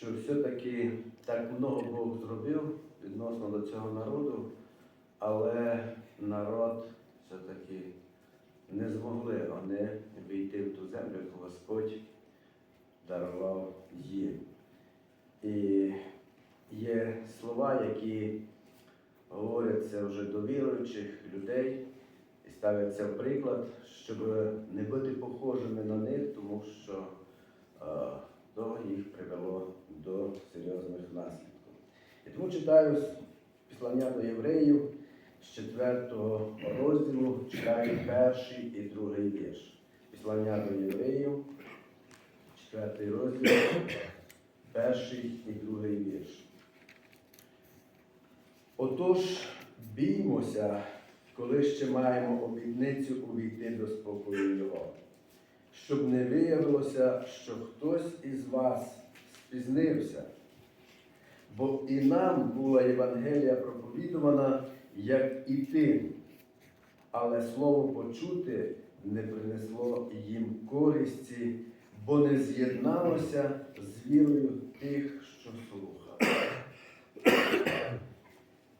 що все-таки так много Бог зробив відносно до цього народу, але народ все-таки не змогли вони війти в ту землю, яку Господь дарував їм. І є слова, які говоряться вже до віруючих людей і ставляться в приклад, щоб не бути похожими на них, тому що е, то їх привело до серйозних наслідків. І тому читаю з післання до євреїв з 4 розділу, читаю перший і другий вірш. Післання до євреїв, 4 розділ, перший і другий вірш. Отож, біймося, коли ще маємо обітницю увійти до спокою Його, щоб не виявилося, що хтось із вас спізнився. Бо і нам була Євангелія проповідувана, як і тим, але слово почути не принесло їм користі, бо не з'єдналося з вірою тих, що слухали.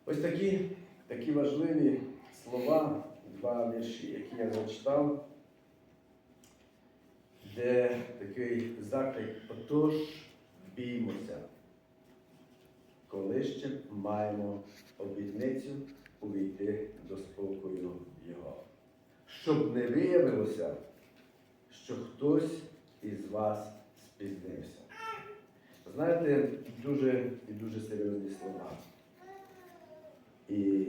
Ось такі, такі важливі слова, два вірші, які я зачитав, де такий заклик, отож біймося, коли ще маємо обітницю увійти до спокою Його. Щоб не виявилося, що хтось із вас спізнився. Знаєте, дуже і дуже серйозні слова. І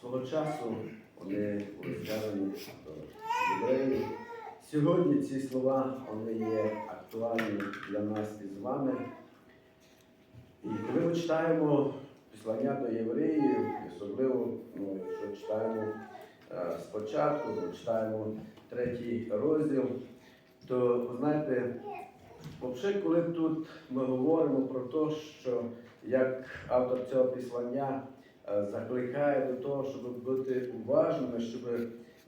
свого часу вони були сказані до євреїв. Сьогодні ці слова вони є актуальні для нас із вами. І коли ми читаємо післання до євреїв, особливо, ну, якщо читаємо е, спочатку, ми читаємо третій розділ, то знаєте, взагалі, коли тут ми говоримо про те, що як автор цього післання е, закликає до того, щоб бути уважними, щоб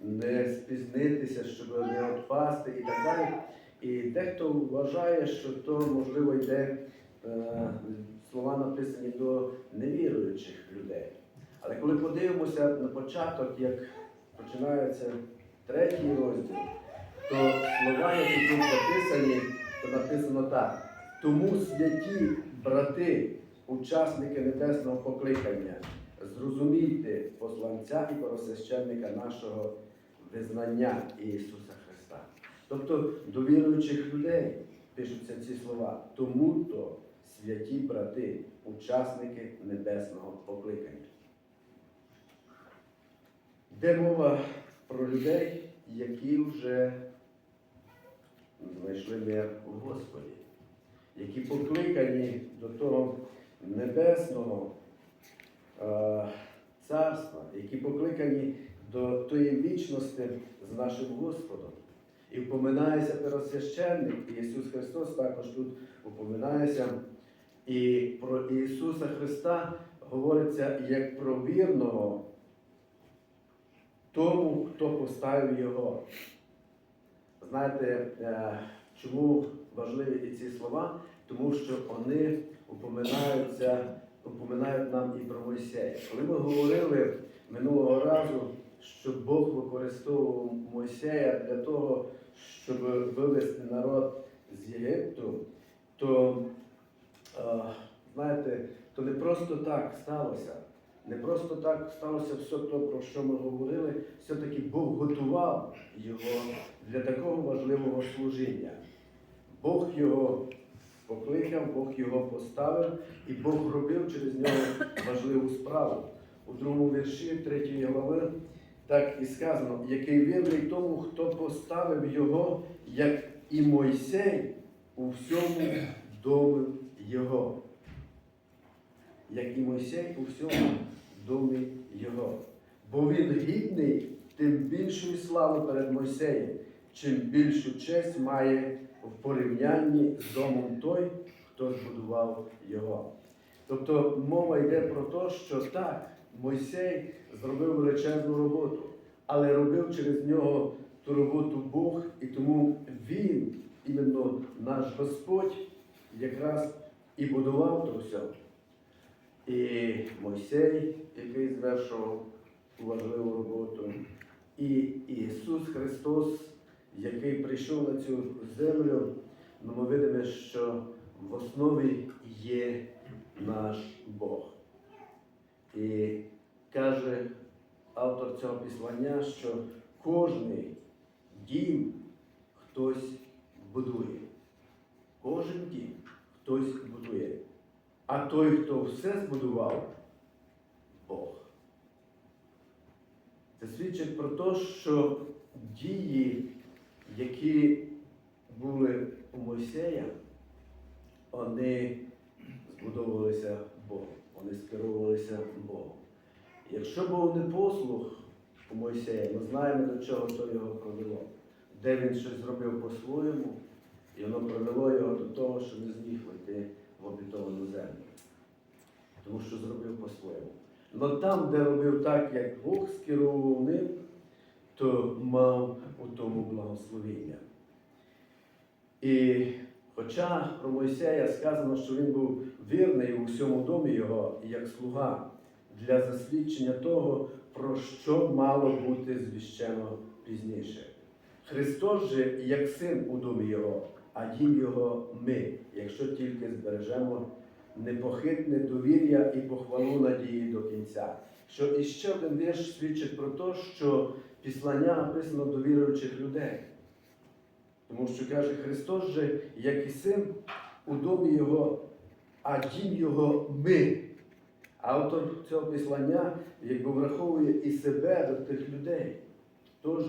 не спізнитися, щоб не відпасти і так далі. І дехто вважає, що то можливо йде е, слова написані до невіруючих людей. Але коли подивимося на початок, як починається третій розділ, то слова, які тут написані, то написано так. Тому святі брати, учасники небесного покликання, зрозумійте посланця і поросвященника нашого визнання Ісуса Христа. Тобто до віруючих людей пишуться ці слова. Тому то святі брати, учасники небесного покликання. Де мова про людей, які вже знайшли мир у Господі, які покликані до того небесного е, царства, які покликані до тої вічності з нашим Господом. І впоминається первосвященник, і Ісус Христос також тут упоминається. І про Ісуса Христа говориться як про вірного тому, хто поставив Його. Знаєте, е, чому важливі і ці слова? Тому що вони упоминаються, упоминають нам і про Мойсея. Коли ми говорили минулого разу, що Бог використовував Мойсея для того, щоб вивести народ з Єгипту, то, знаєте, то не просто так сталося. Не просто так сталося все те, про що ми говорили, все-таки Бог готував його для такого важливого служіння. Бог його покликав, Бог його поставив, і Бог робив через нього важливу справу. У другому вірші третьої глави так і сказано, який вірний тому, хто поставив його, як і Мойсей у всьому домі його. Як і Мойсей у всьому домі його. Бо він гідний тим більшої слави перед Мойсеєм, чим більшу честь має в порівнянні з домом той, хто збудував його. Тобто мова йде про те, що так, Мойсей зробив величезну роботу, але робив через нього ту роботу Бог, і тому він, іменно наш Господь, якраз і будував то все. І Мойсей, який звершував важливу роботу, і Ісус Христос, який прийшов на цю землю, ну ми видимо, що в основі є наш Бог. І каже автор цього післання, що кожний дім хтось будує. Кожен дім хтось будує. А той, хто все збудував, Бог. Це свідчить про те, що дії, які були у Мойсея, вони збудовувалися Богом, вони скеровувалися Богом. Якщо був непослух у Мойсея, ми знаємо, до чого то його провело. Де він щось зробив по-своєму, і воно привело його до того, що не зміг вийти в обітовану землю. Тому що зробив по-своєму. Але там, де робив так, як Бог скеровував ним, то мав у тому благословіння. І хоча про Мойсея сказано, що він був вірний у всьому домі його, як слуга, для засвідчення того, про що мало бути звіщено пізніше. Христос же як син у домі Його, а дім Його ми, якщо тільки збережемо непохитне довір'я і похвалу надії до кінця. Що іще один вірш свідчить про те, що післання написано до віруючих людей. Тому що каже Христос же, як і син у домі Його, а дім Його ми. Автор цього післання якби враховує і себе до тих людей. Теж.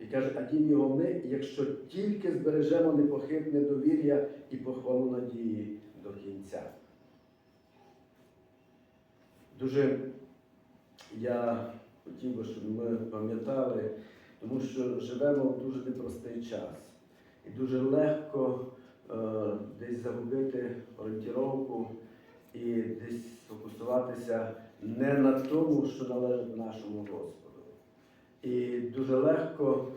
І каже, а дім його ми, якщо тільки збережемо непохитне довір'я і похвалу надії до кінця. Дуже я хотів би, щоб ми пам'ятали, тому що живемо в дуже непростий час. І дуже легко е, десь загубити орієнтировку і десь фокусуватися не на тому, що належить нашому Господу. І дуже легко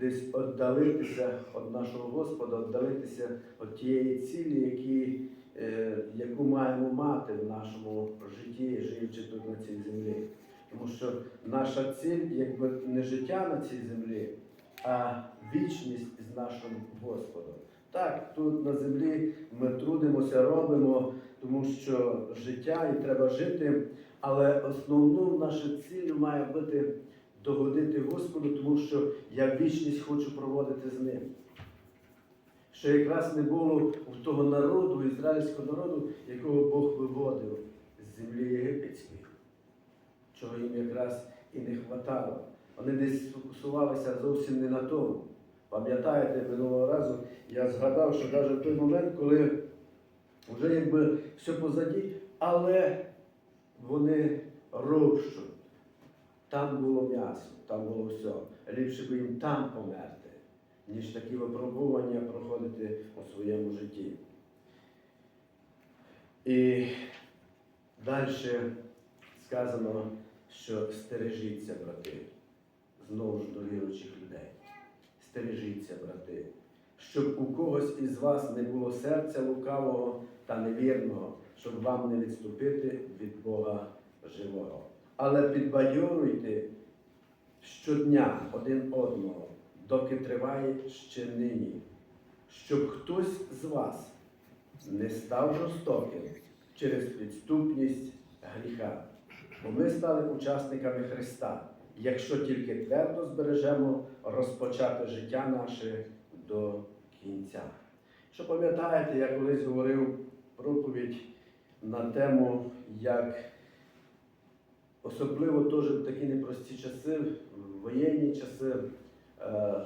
десь віддалитися від нашого Господа, віддалитися від тієї цілі, які, е, яку маємо мати в нашому житті, живучи тут на цій землі. Тому що наша ціль якби не життя на цій землі, а вічність з нашим Господом. Так, тут на землі ми трудимося, робимо, тому що життя і треба жити, але основною нашою ціллю має бути догодити Господу, тому що я вічність хочу проводити з ним. Що якраз не було у того народу, ізраїльського народу, якого Бог виводив з землі єгипетської, чого їм якраз і не хватало. Вони десь фокусувалися зовсім не на тому. Пам'ятаєте, минулого разу я згадав, що навіть в той момент, коли вже якби все позаді, але вони ровщуть. Там було м'ясо, там було все. Ліпше би їм там померти, ніж такі випробування проходити у своєму житті. І далі сказано, що стережіться, брати, знову ж до віруючих людей. Стережіться, брати, щоб у когось із вас не було серця лукавого та невірного, щоб вам не відступити від Бога живого. Але підбадьоруйте щодня один одного, доки триває ще нині, щоб хтось з вас не став жорстоким через підступність гріха. Бо ми стали учасниками Христа, якщо тільки твердо збережемо розпочати життя наше до кінця. Що пам'ятаєте, я колись говорив проповідь на тему, як особливо теж в такі непрості часи, в воєнні часи, е,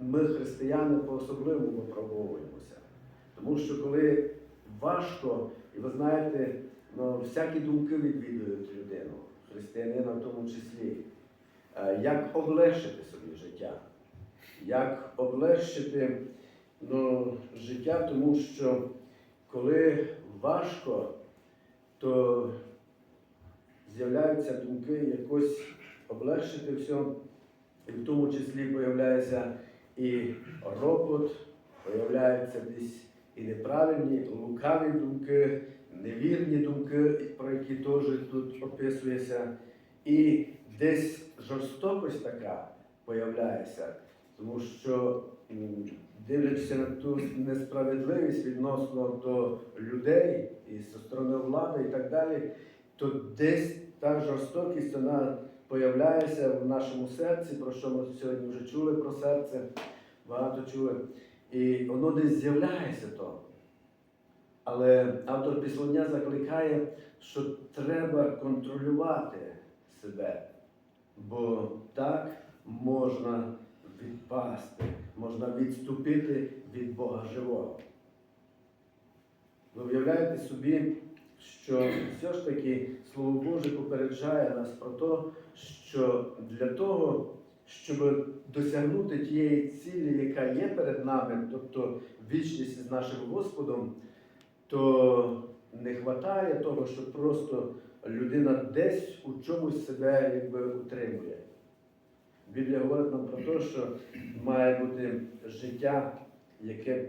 ми, християни, по-особливому випробовуємося. Тому що коли важко, і ви знаєте, ну, всякі думки відвідують людину, християнина в тому числі, Е, як облегшити собі життя, як облегшити ну, життя, тому що коли важко, то з'являються думки якось облегшити все, і в тому числі появляється і ропот, появляється десь і неправильні, лукаві думки, невірні думки, про які теж тут описується. І десь жорстокость така появляється, тому що дивлячись на ту несправедливість відносно до людей і зі сторони влади і так далі, то десь та жорстокість вона появляється в нашому серці, про що ми сьогодні вже чули про серце, багато чули. І воно десь з'являється то. Але автор післання закликає, що треба контролювати себе, бо так можна відпасти, можна відступити від Бога живого. Ви уявляєте собі, що все ж таки Слово Боже попереджає нас про те, що для того, щоб досягнути тієї цілі, яка є перед нами, тобто вічність з нашим Господом, то не вистачає того, що просто людина десь у чомусь себе якби утримує. Біблія говорить нам про те, що має бути життя, яке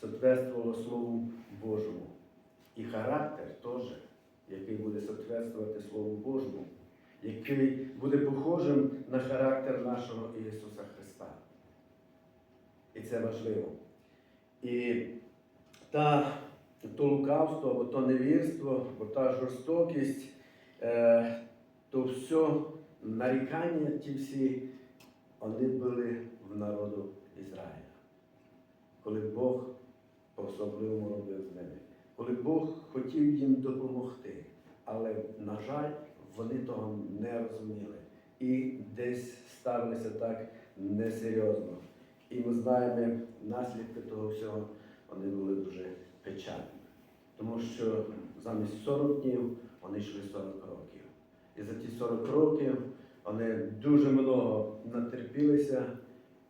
соответствувало Слову Божому. І характер теж, який буде соответствувати Слову Божому, який буде похожим на характер нашого Ісуса Христа. І це важливо. І та, то лукавство, або то невірство, або та жорстокість, е, то все нарікання ті всі, вони були в народу Ізраїля. Коли Бог по-особливому робив з ними. Коли Бог хотів їм допомогти, але, на жаль, вони того не розуміли і десь ставилися так несерйозно. І ми знаємо, наслідки того всього вони були дуже печальні. Тому що замість 40 днів вони йшли 40 років. І за ті 40 років вони дуже много натерпілися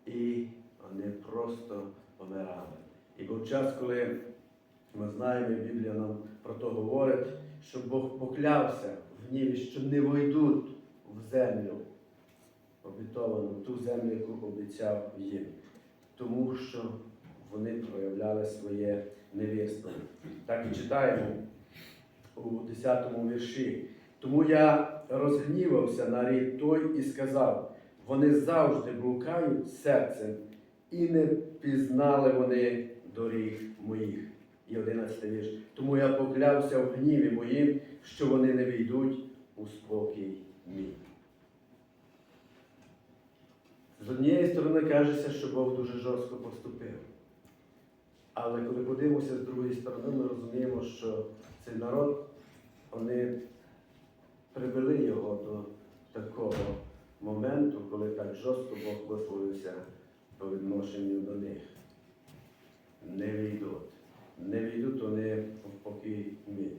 і вони просто помирали. І був час, коли ми знаємо, Біблія нам про то говорить, що Бог поклявся в ніві, що не войдуть в землю обітовану, ту землю, яку обіцяв їм, тому що вони проявляли своє невірство. Так і читаємо у 10 вірші. Тому я розгнівався на рід той і сказав: вони завжди блукають серцем, і не пізнали вони доріг моїх. І 11 вірш. Тому я поклявся в гніві моїм, що вони не війдуть у спокій мій. З однієї сторони кажеться, що Бог дуже жорстко поступив. Але коли подивимося з другої сторони, ми розуміємо, що цей народ, вони привели його до такого моменту, коли так жорстко Бог висловився по відношенню до них. Не війдуть. Не війдуть вони в покій мій.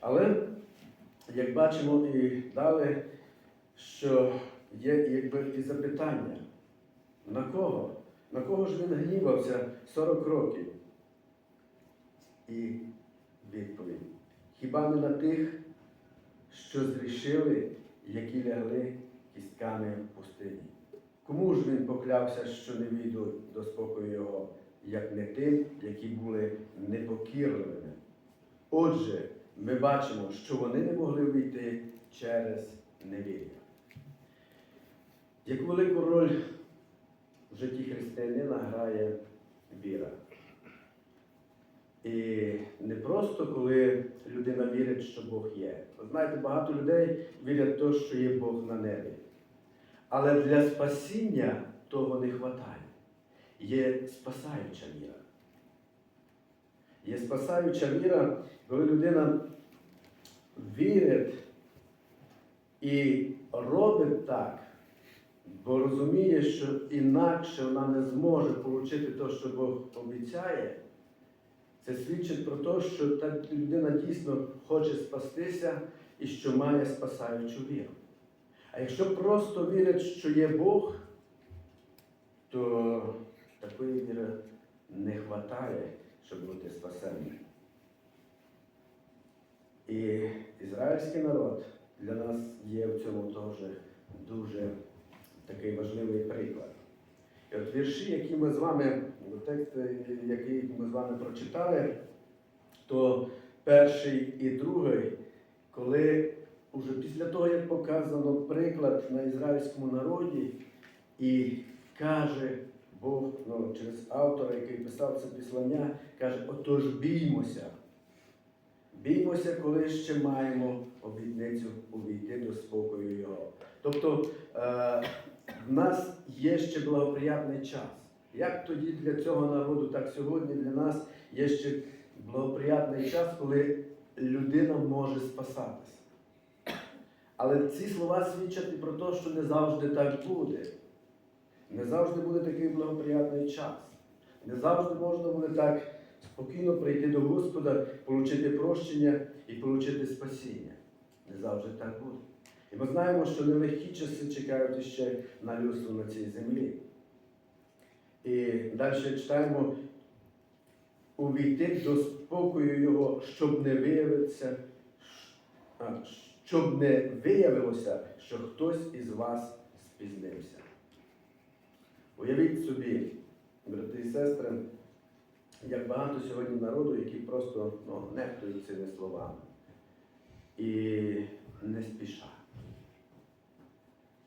Але, як бачимо і далі, що є якби і запитання, на кого? На кого ж він гнівався 40 років? І відповідь. Хіба не на тих, що зрішили, які лягли кістками в пустині? Кому ж він поклявся, що не війдуть до спокою його, як не тим, які були непокірливими? Отже, ми бачимо, що вони не могли вийти через невір'я. Яку велику роль в житті християнина грає віра? І не просто коли людина вірить, що Бог є. Ви знаєте, багато людей вірять в те, що є Бог на небі. Але для спасіння того не вистачає. Є спасаюча віра. Є спасаюча віра, коли людина вірить і робить так, бо розуміє, що інакше вона не зможе отримати те, що Бог обіцяє. Це свідчить про те, що та людина дійсно хоче спастися і що має спасаючу віру. А якщо просто вірить, що є Бог, то такої віри не вистачає, щоб бути спасенним. І ізраїльський народ для нас є в цьому теж дуже такий важливий приклад. І от вірші, які ми з вами текст, який ми з вами прочитали, то перший і другий, коли уже після того, як показано приклад на ізраїльському народі, і каже Бог ну, через автора, який писав це післання, каже, отож біймося. Біймося, коли ще маємо обітницю увійти до спокою Його. Тобто е, в нас є ще благоприятний час. Як тоді для цього народу, так сьогодні для нас є ще благоприятний час, коли людина може спасатися. Але ці слова свідчать про те, що не завжди так буде. Не завжди буде такий благоприятний час. Не завжди можна буде так спокійно прийти до Господа, отримати прощення і отримати спасіння. Не завжди так буде. І ми знаємо, що нелегкі часи чекають ще на людство на цій землі. І далі читаємо увійти до спокою Його, щоб не виявитися, щоб не виявилося, що хтось із вас спізнився. Уявіть собі, брати і сестри, як багато сьогодні народу, які просто ну, нехтують цими словами і не спішать.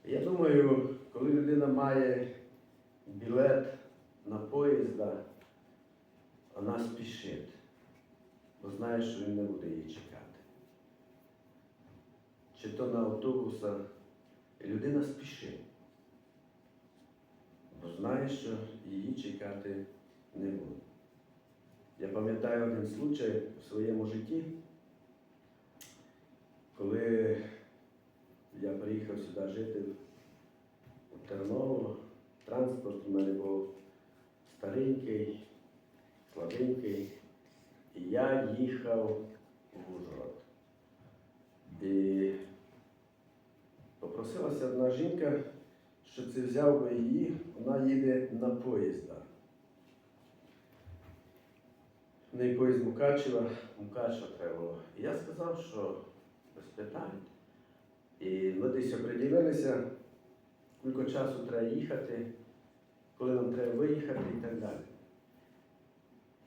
Я думаю, коли людина має білет на поїзда, вона спішить, бо знає, що він не буде її чекати. Чи то на автобуса, людина спішить, бо знає, що її чекати не буде. Я пам'ятаю один случай в своєму житті, коли я приїхав сюди жити в Терново, транспорт у мене був старенький, слабенький, і я їхав в Ужгород. І попросилася одна жінка, що це взяв би її, вона їде на поїзда. В неї поїзд Мукачева, Мукачева треба. І я сказав, що без питань. І ми десь оприділилися, скільки часу треба їхати, коли нам треба виїхати і так далі.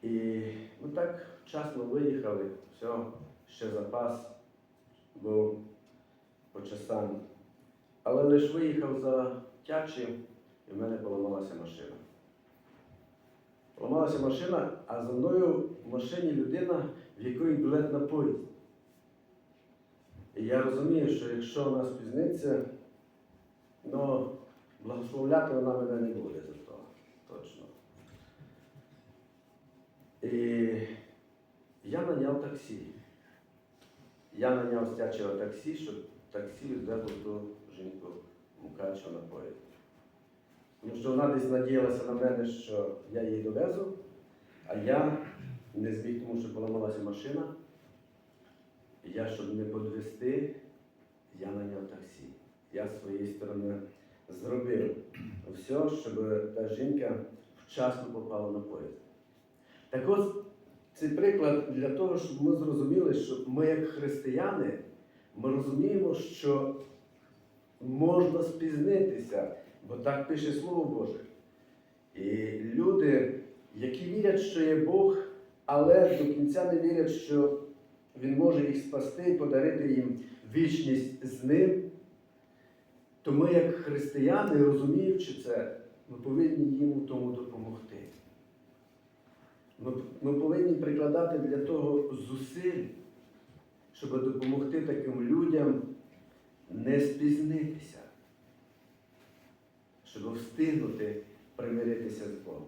І ми так вчасно виїхали, все, ще запас був по часам. Але лише виїхав за Тячі, і в мене поламалася машина. Поламалася машина, а за мною в машині людина, в якої білет на поїзд. І я розумію, що якщо вона спізниться, ну, благословляти вона мене не буде за то. Точно. І я наняв таксі. Я наняв Тячева таксі, щоб таксі відвезло ту жінку Мукачева на поїзд. Тому що вона десь надіялася на мене, що я її довезу, а я не зміг, тому що поламалася машина. Я, щоб не подвести, я наняв таксі. Я з своєї сторони зробив все, щоб та жінка вчасно попала на поїзд. Так ось цей приклад для того, щоб ми зрозуміли, що ми, як християни, ми розуміємо, що можна спізнитися, бо так пише Слово Боже. І люди, які вірять, що є Бог, але до кінця не вірять, що Він може їх спасти і подарити їм вічність з ним, то ми, як християни, розуміючи це, ми повинні їм у тому допомогти. Ми, ми повинні прикладати для того зусиль, щоб допомогти таким людям не спізнитися, щоб встигнути примиритися з Богом.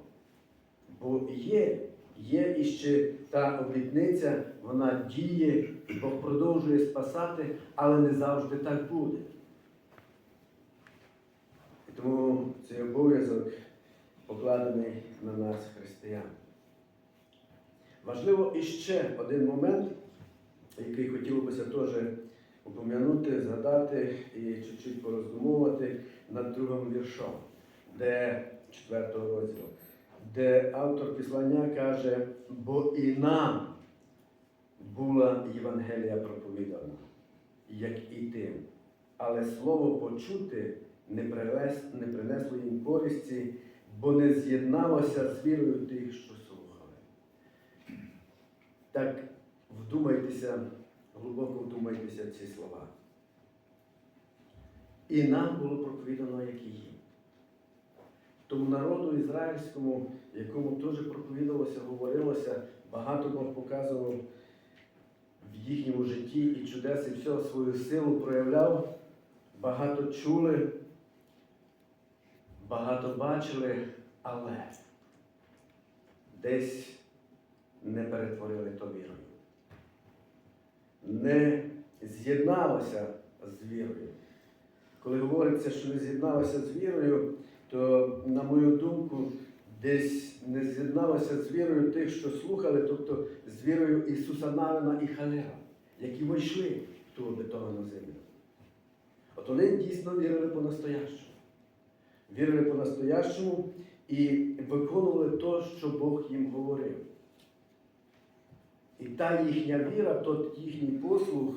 Бо є, є іще та обітниця, вона діє, Бог продовжує спасати, але не завжди так буде. І тому цей обов'язок покладений на нас, християн. Важливо іще один момент, який хотілося теж упомянути, згадати і чуть-чуть пороздумовувати над другим віршом, де четвертого розділу, де автор післання каже, бо і нам була Євангелія проповідана, як і тим. Але слово почути не принес- не принесло їм користі, бо не з'єдналося з вірою тих, що слухали. Так вдумайтеся, глибоко вдумайтеся ці слова. І нам було проповідано, як і їм. Тому народу ізраїльському, якому теж проповідалося, говорилося, багато Бог показував в їхньому житті і чудес, і всього свою силу проявляв, багато чули, багато бачили, але десь не перетворили то вірою. Не з'єдналося з вірою. Коли говориться, що не з'єдналося з вірою, то, на мою думку, десь не з'єдналося з вірою тих, що слухали, тобто з вірою Ісуса Навина і Халера, які вийшли в ту обетовану землю. От вони дійсно вірили по-настоящому. Вірили по-настоящому і виконували те, що Бог їм говорив. І та їхня віра, той їхній послух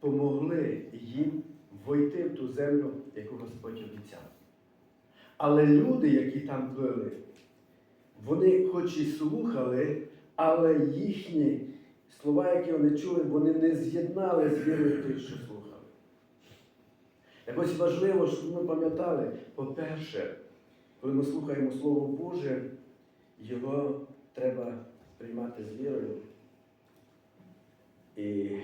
помогли їм войти в ту землю, яку Господь обіцяв. Але люди, які там були, вони хоч і слухали, але їхні слова, які вони чули, вони не з'єднали з вірою тих, що слухали. Якось важливо, щоб ми пам'ятали, по-перше, коли ми слухаємо Слово Боже, його треба приймати з вірою. І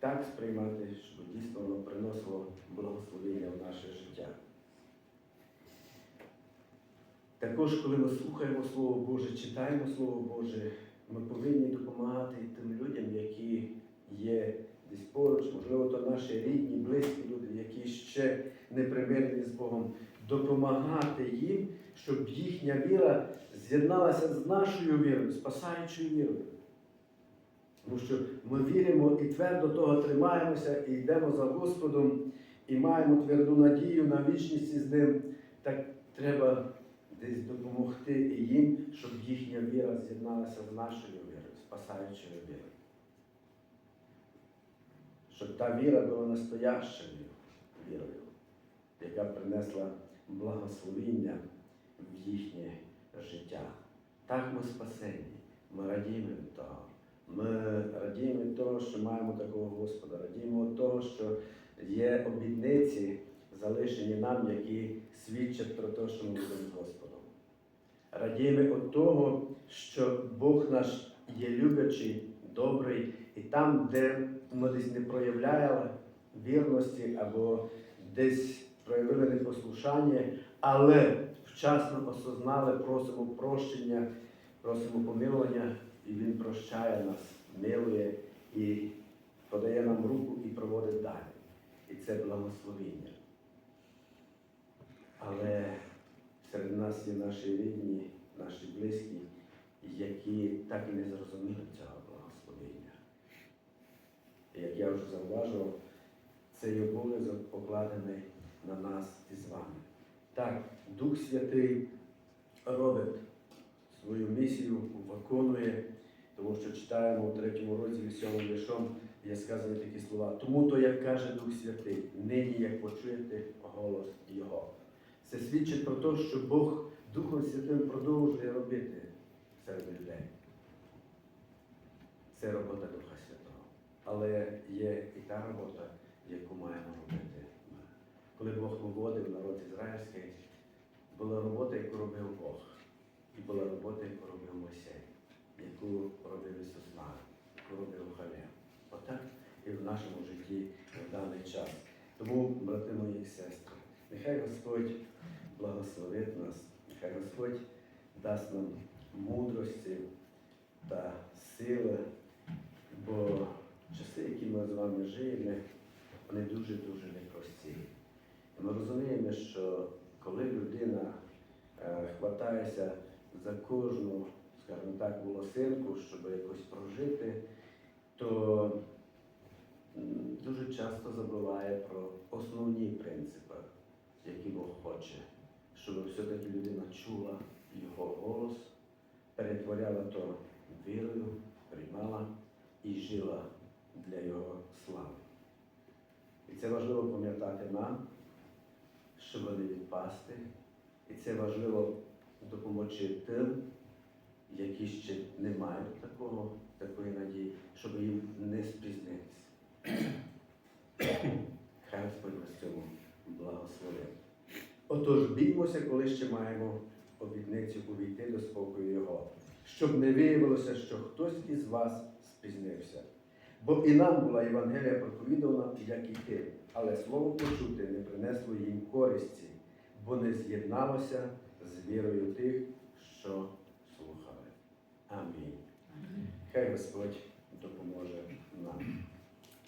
так сприймати, щоб дійсно воно приносило благословення в наше життя. Також, коли ми слухаємо Слово Боже, читаємо Слово Боже, ми повинні допомагати тим людям, які є десь поруч, можливо, то наші рідні, близькі люди, які ще не примирені з Богом, допомагати їм, щоб їхня віра з'єдналася з нашою вірою, спасаючою вірою. Тому що ми віримо і твердо того тримаємося, і йдемо за Господом, і маємо тверду надію на вічність із ним, так треба десь допомогти і їм, щоб їхня віра з'єдналася з нашою вірою, спасаючою вірою. Щоб та віра була настоящою вірою, яка принесла благословіння в їхнє життя. Так ми спасені, ми радіємо того. Ми радіємо від того, що маємо такого Господа, радіємо від того, що є обітниці, залишені нам, які свідчать про те, що ми будемо Господом. Радіємо від того, що Бог наш є люблячий, добрий, і там, де ми десь не проявляли вірності або десь проявили непослушання, але вчасно осознали, просимо прощення, просимо помилування, і Він прощає нас, милує і подає нам руку і проводить далі. І це благословіння. Але серед нас є наші рідні, наші близькі, які так і не зрозуміли цього благословення. І як я вже зауважував, цей обов'язок покладений на нас із вами. Так, Дух Святий робить свою місію, виконує, тому що читаємо у третьому розділі сьомим віршом, є сказані такі слова. Тому то, як каже Дух Святий, нині як почуєте голос Його. Це свідчить про те, що Бог Духом Святим продовжує робити серед людей. Це робота Духа Святого. Але є і та робота, яку маємо робити. Коли Бог виводив народ ізраїльський, була робота, яку робив Бог. І була робота, яку робив Мойсей, яку робив Ісус яку робив Халев. Отак і в нашому житті в даний час. Тому, брати мої і сестри, нехай Господь благословить нас, нехай Господь дасть нам мудрості та сили, бо часи, які ми з вами живемо, вони дуже-дуже непрості. Ми розуміємо, що коли людина е, хватається за кожну, скажімо так, волосинку, щоб якось прожити, то дуже часто забуває про основні принципи, які Бог хоче, щоб все-таки людина чула його голос, перетворяла то вірою, приймала і жила для його слави. І це важливо пам'ятати нам, щоб не відпасти І це важливо допомогти тим, які ще не мають такого, такої надії, щоб їм не спізнитися. Хай Господь вас цьому благословить. Отож, біймося, коли ще маємо обітницю увійти до спокою Його, щоб не виявилося, що хтось із вас спізнився. Бо і нам була Євангелія проповідана, як і ти, але слово почути не принесло їм користі, бо не з'єдналося з вірою тих, що слухали. Амінь. Хай Господь.